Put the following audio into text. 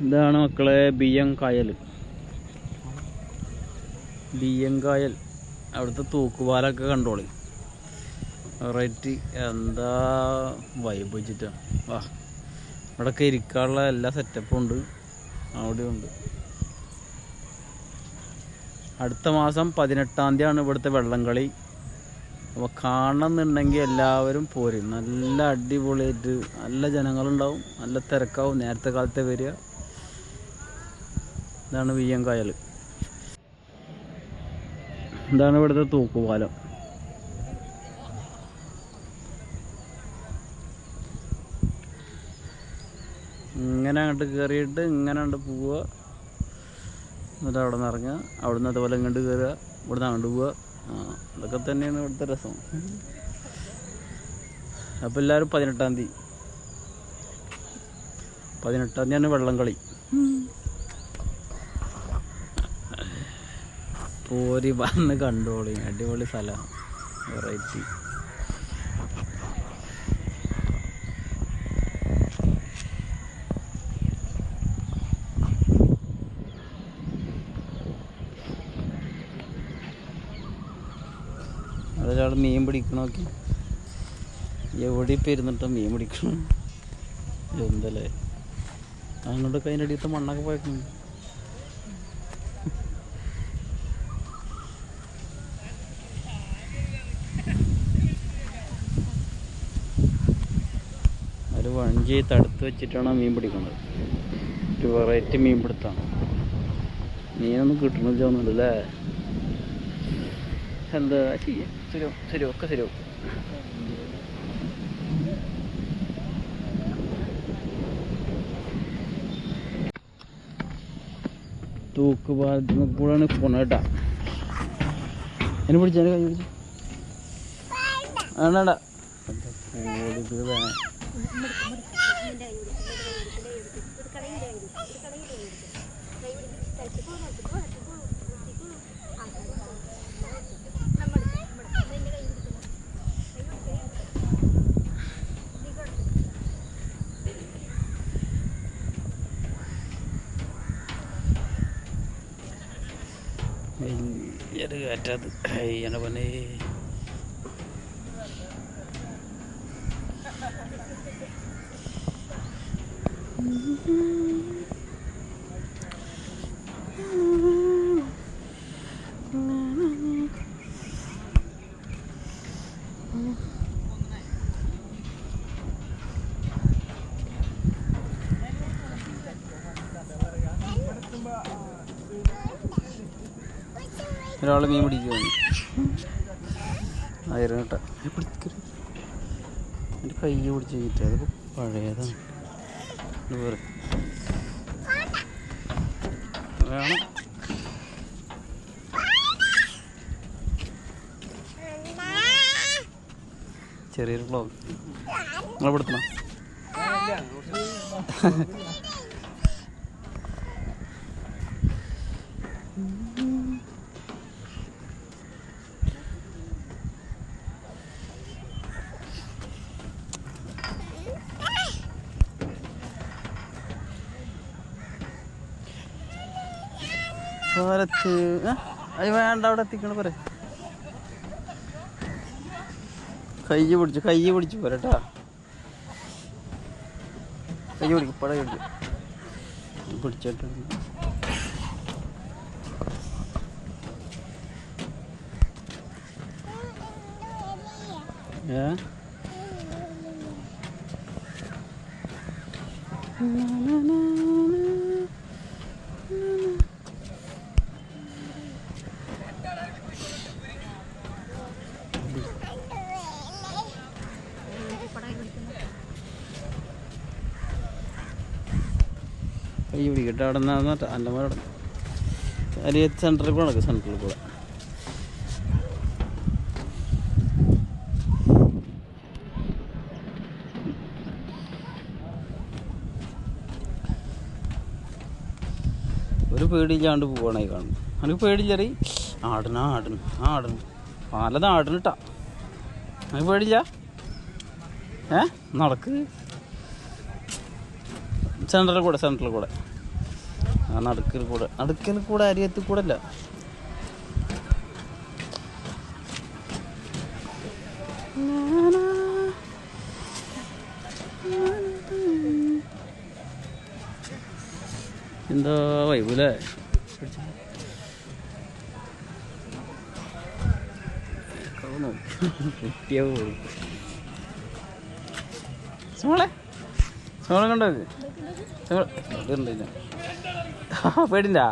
ഇതാണ് മക്കളെ ബിയ്യം കായൽ. ബിയ്യം കായൽ. അവിടുത്തെ തൂക്കുപാലൊക്കെ കണ്ടോളി. വെറൈറ്റി എന്താ വൈബ് വെച്ചിട്ടാണ് വാ. ഇവിടെയൊക്കെ ഇരിക്കാനുള്ള എല്ലാ സെറ്റപ്പും ഉണ്ട്. അവിടെ ഉണ്ട്. അടുത്ത മാസം പതിനെട്ടാം തീയതിയാണ് ഇവിടുത്തെ വെള്ളംകളി അപ്പോൾ കാണണമെന്നുണ്ടെങ്കിൽ എല്ലാവരും പോരും. നല്ല അടിപൊളിയായിട്ട് നല്ല ജനങ്ങളുണ്ടാവും. നല്ല തിരക്കാവും. നേരത്തെ കാലത്തെ വരിക. ഇതാണ് വിയ്യം കായൽ. ഇതാണ് ഇവിടുത്തെ തൂക്കുപാലം. ഇങ്ങനെ അങ്ങോട്ട് കയറിയിട്ട് ഇങ്ങനെ അങ്ങോട്ട് പോവുക. എന്നിട്ട് അവിടെ നിന്ന് ഇറങ്ങുക. അവിടെ നിന്ന് അതുപോലെ ഇങ്ങോട്ട് കയറുക. ഇവിടെ നിന്ന് അങ്ങോട്ട് പോവുക. അതൊക്കെ തന്നെയാണ് ഇവിടുത്തെ രസം. അപ്പോൾ എല്ലാവരും പതിനെട്ടാം തീയതി. പതിനെട്ടാം തീയതിയാണ് വള്ളംകളി. പോരി വന്ന് കണ്ടോളി. അടിപൊളി സ്ഥലമാണ് വെറൈറ്റി അതൊരാൾ മീൻ പിടിക്കണോക്കി എവിടെ ഇപ്പം ഇരുന്നിട്ടാ മീൻ പിടിക്കണം എന്തല്ലേ? അങ്ങോട്ടൊക്കെ അതിന്റെ അടിയത്തെ മണ്ണൊക്കെ പോയേക്കണം വഞ്ചി തടുത്ത് വെച്ചിട്ടാണ് മീൻ പിടിക്കുന്നത് ഒരു വെറൈറ്റി മീൻ പിടുത്താണ് മീനൊന്നും കിട്ടണില്ല ഒന്നുമില്ലല്ലേ എന്താ ചെയ്യാം? ശരിയോ ശരിയോ ഒക്കെ ശരിയോ തൂക്കുപാലത്തിന് കൂടെയാണ് പോണ കേട്ടാ. എന്നെ പിടിച്ച കൈ പിടിച്ചു. വലിയൊരു കാറ്റത് അയ്യണ പണേ ഒരാൾ മീൻ പിടിക്കുകയാണ് ആയിരുന്നു കേട്ടോ എന്റെ കൈ പിടിച്ച് കഴിഞ്ഞിട്ട് അത് പഴയതാണ്. വേറെ. വേണം. ചെറിയൊരു ബ്ലോഗ് നിങ്ങൾ ആ, അത് വേണ്ട അവിടെ എത്തിക്കണ പോരെ. കൈ പിടിച്ചു കൈ പിടിച്ചു പോരട്ടാ കൈ പിടിക്കും പട പിടിച്ചിട്ട് ഏ? കൈ പിടിക്കട്ടെ അവിടെ നിന്ന് എന്റെ മോടെ അരി സെന്ററിൽ കൂടെ നടക്കും സെന്ററിൽ കൂടെ. ഒരു പേടിയില്ലാണ്ട് പോവാണേ കാണും എനിക്ക് പേടിയില്ലറി ആടണ ആടണ ആടണ പലത് ആടണിട്ടാ എനിക്ക് പേടിയില്ല? ഏ? നടക്ക്. സെന്ററിൽ കൂടെ സെന്ററിൽ കൂടെ. ആ നടുക്കിൽ കൂടെ. നടുക്കിൽ കൂടെ അരിയത്തിൽ കൂടെ അല്ല. എന്താ വൈബല്ലേ കിട്ടിയ പോയി സോളെ സോളെ കണ്ടത് നിങ്ങൾ. പേടിണ്ടാ